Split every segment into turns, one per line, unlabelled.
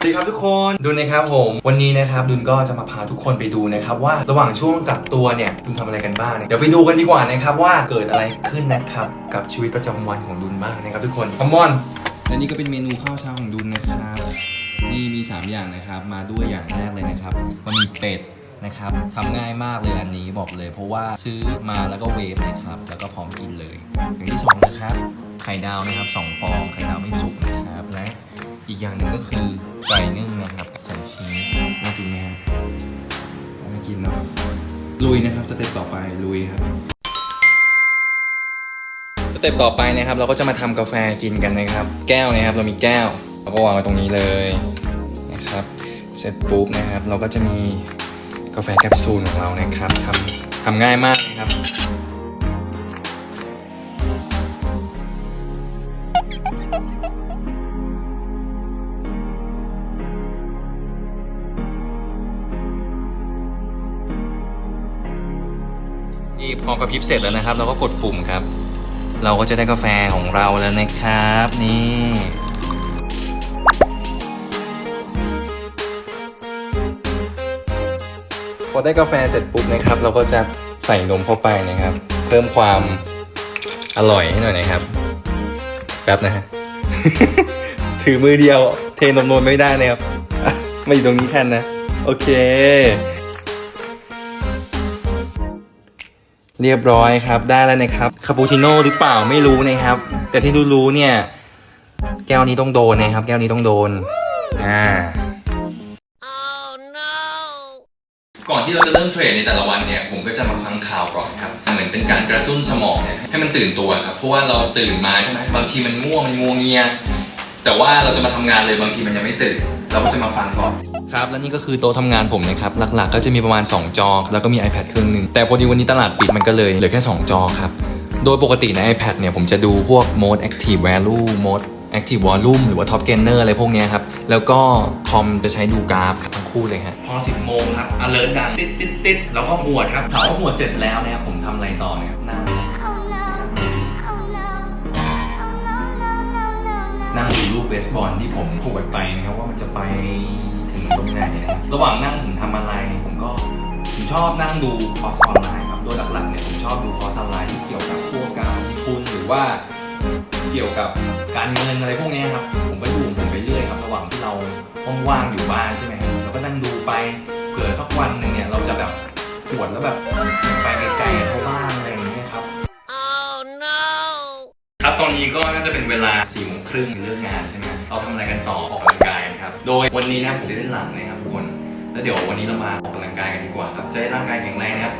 สวัสดีครับทุกคนดุลนะครับผมวันนี้นะครับดุลก็จะมาพาทุกคนไปดูนะครับว่าระหว่างช่วงกักตัวเนี่ยดุลทำอะไรกันบ้างเดี๋ยวไปดูกันดีกว่านะครับว่าเกิดอะไรขึ้นนะครับกับชีวิตประจำวันของดุลบ้างนะครับทุกคนคอมมอนและนี่ก็เป็นเมนูข้าวเช้าของดุลนะครับนี่มี 3 อย่างนะครับมาด้วยอย่างแรกเลยนะครับมันมีเป็ดนะครับทำง่ายมากเลยอันนี้บอกเลย เพราะว่าซื้อมาแล้วก็เวฟนะครับแล้วก็พร้อมกินเลย อย่างที่สองนะครับไข่ดาวนะครับสองฟองไข่ดาวไม่สุกนะ อีกอย่างหนึ่งก็คือไก่นึ่งนะครับใส่ชีสน่ากินไหมฮะน่ากินเนาะลุยนะครับสเต็ปต่อไปลุยครับสเต็ปต่อไปนะครับ เราก็จะมาทำกาแฟกินกันนะครับ แก้วนะครับ เรามีแก้วเราก็วางไว้ตรงนี้เลยนะครับเสร็จปุ๊บนะครับ เราก็จะมีกาแฟแคปซูลของเรานะครับทำทำง่ายมากนะครับ นี่พอกระพริบเสร็จแล้วนะครับ เราก็กดปุ่มครับ เราก็จะได้กาแฟของเราแล้วนะครับ นี่พอได้กาแฟเสร็จปุ๊บนะครับ เราก็จะใส่นมเข้าไปนะครับ เพิ่มความอร่อยให้หน่อยนะครับแป๊บนะฮะถือมือเดียว เทนมนวลไม่ได้นะครับมาอยู่ตรงนี้แทนนะ โอเค เรียบร้อยครับ ได้แล้วนะครับคาปูชิโน่หรือเปล่าไม่รู้นะครับ แต่ที่รู้ๆเนี่ย แก้วนี้ต้องโดนนะครับ แก้วนี้ต้องโดนอ่าก่อนที่เราจะเริ่มเทรดในแต่ละวันเนี่ยผมก็จะมาฟังข่าวก่อนครับเหมือนเป็นการกระตุ้นสมองเนี่ยให้มันตื่นตัวครับเพราะว่าเราตื่นมาใช่ไหมบางทีมันง่วงมันงัวงเงีย แต่ว่าเราจะมาทำงานเลยบางทีมันยังไม่ตื่นเราก็จะมาฟังก่อนครับ และนี่ก็คือโต๊ะทำงานผมนะครับ หลักๆ ก็จะมีประมาณ 2 จอ แล้วก็มี iPad เครื่องหนึ่งแต่พอดีวันนี้ตลาดปิดมันก็เลยเหลือแค่ 2 จอครับ โดยปกติใน iPad เนี่ยผมจะดูพวก Mode Active Value Mode Active Volume หรือว่า Top Gainer อะไรพวกเนี้ยครับ แล้วก็คอมจะใช้ดูกราฟครับทั้งคู่เลยฮะพอ 10 โมงครับ alert ดัง ติดติดติดแล้วก็หวดครับถามว่าหวดเสร็จแล้วนะครับผมทำอะไรต่อเนี่ยครับนั่ง นั่งดูลูกเบสบอลที่ผมผูกไปนะครับว่ามันจะไปถึงตรงไหนนะครับระหว่างนั่งผมทำอะไร ผมก็ผมชอบนั่งดูคอร์สออนไลน์ครับโดยหลักๆเนี่ยผมชอบดูคอร์สออนไลน์ที่เกี่ยวกับพวกการลงทุนหรือว่าเกี่ยวกับการเงินอะไรพวกนี้ครับผมก็ดูผมไปเรื่อยครับระหว่างที่เราว่างๆอยู่บ้านใช่ไหมครับเราก็นั่งดูไปเผื่อสักวันหนึ่งเนี่ยเราจะแบบปวดแล้วแบบไปไกลๆเขาบ้าง ก็น่าจะเป็นเวลา4ี่โมงครึ่งเลิกงานใช่ไหมเราทำอะไรกันต่อออกกำลังกายนะครับ โดยวันนี้นะผมจะเล่นหลังนะครับทุกคน แล้วเดี๋ยววันนี้เรามาออกกำลังกายกันดีกว่าครับ จะได้ร่างกายแข็งแรงนะครับ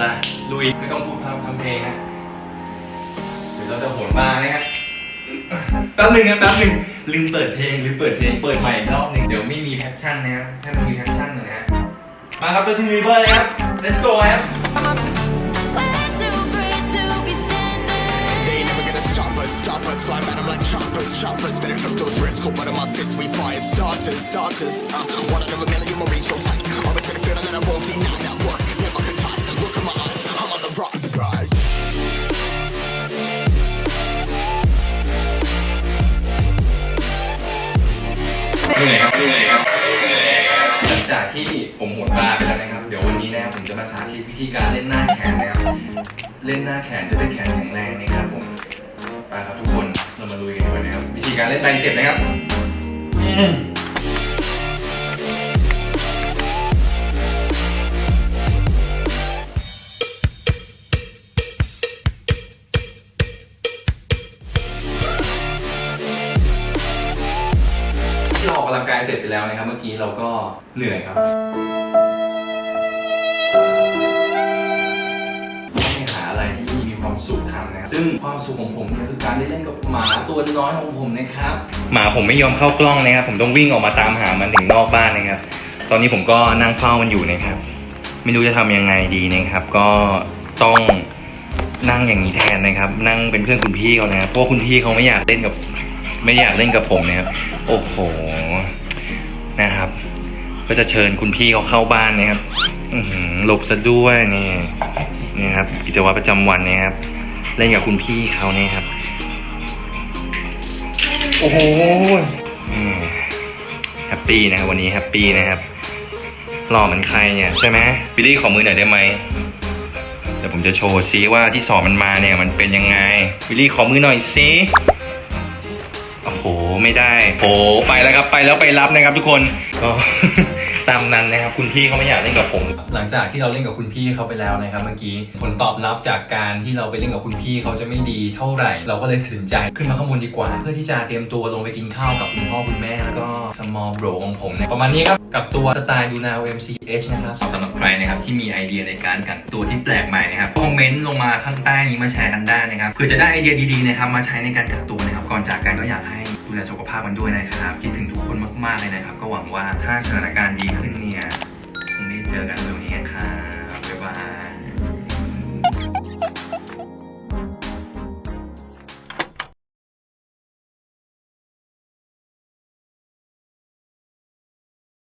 ล่ะลุยไม่ต้องพูดพร่ำทำเพลงฮะเดี๋ยวเราจะโหนมานะครับแป๊บหนึ่งนะแป๊บหนึ่งลืมเปิดเพลงลืมเปิดเพลงเปิดใหม่อีกรอบหนึงเดี๋ยวไม่มีแพชชั่นนะครับให้มันมีแพชชั่นหน่อยนะฮะมาครับตัวซินวีเบอร์เลยครับ let's go ครับ
choppers. Better took those risks. Cold blood in my fists, we fire starters, starters. Uh, one out of a million will reach those heights. Always in a feeling that I won't deny that work. Never toss. Look in my eyes, I'm on the rocks, rise.
เหนื่อยครับเหนื่อยครับหลังจากที่ผมหมดบาร์ไปแล้วนะครับ เดี๋ยววันนี้นะครับผมจะมาสาธิตวิธีการเล่นหน้าแขนนะครับ เล่นหน้าแขนจะได้แขนแข็งแรงนะครับ การเล่นไตเจ็บนะครับที่เราออกกำลังกายเสร็จไปแล้วนะครับ เมื่อกี้เราก็เหนื่อยครับ งความสุขของผมเนี่ยคือการได้เล่นกับหมาตัวน้อยของผมนะครับหมาผมไม่ยอมเข้ากล้องนะครับ ผมต้องวิ่งออกมาตามหามันถึงนอกบ้านนะครับ ตอนนี้ผมก็นั่งเฝ้ามันอยู่นะครับ ไม่รู้จะทำยังไงดีนะครับ ก็ต้องนั่งอย่างนี้แทนนะครับ นั่งเป็นเพื่อนคุณพี่เขานะเพราะว่าคุณพี่เขาไม่อยากเล่นกับไม่อยากเล่นกับผมนะครับ โอ้โหนะครับ ก็จะเชิญคุณพี่เขาเข้าบ้านนะครับหลบซะด้วยนี่นี่ครับกิจวัตรประจำวันนะครับ เล่นกับคุณพี่เขาเนี่ยครับ โอ้โหอืมแฮปปี้นะครับวันนี้แฮปปี้นะครับหล่อเหมือนใครเนี่ยใช่ไหมบิลลี่ขอมือหน่อยได้ไหมเดี๋ยวผมจะโชว์ซิว่าที่สอบมันมาเนี่ยมันเป็นยังไงบิลลี่ขอมือหน่อยซิโอ้โหไม่ได้โอ้ไปแล้วครับไปแล้วไปรับนะครับทุกคนก็ ตามนั้นนะครับ คุณพี่เขาไม่อยากเล่นกับผม หลังจากที่เราเล่นกับคุณพี่เขาไปแล้วนะครับเมื่อกี้ผลตอบรับจากการที่เราไปเล่นกับคุณพี่เขาจะไม่ดีเท่าไหร่ เราก็เลยตัดสินใจขึ้นมาข้างบนดีกว่า เพื่อที่จะเตรียมตัวลงไปกินข้าวกับคุณพ่อคุณแม่แล้วก็ small bro ของผมเนี่ยประมาณนี้ครับกับตัวสไตล์ดูนา MCH นะครับสำหรับใครนะครับที่มีไอเดียในการกักตัวที่แปลกใหม่นะครับคอมเมนต์ลงมาข้างใต้นี้มาแชร์กันได้นะครับเพื่อจะได้ไอเดียดีๆนะครับมาใช้ในการกักตัวนะครับก่อนจากกันก็อยากให้ ดูแลสุขภาพกันด้วยนะครับ คิดถึงทุกคนมากๆเลยนะครับ ก็หวังว่าถ้าสถานการณ์ดีขึ้นเนี่ยคงได้เจอกันเร็ว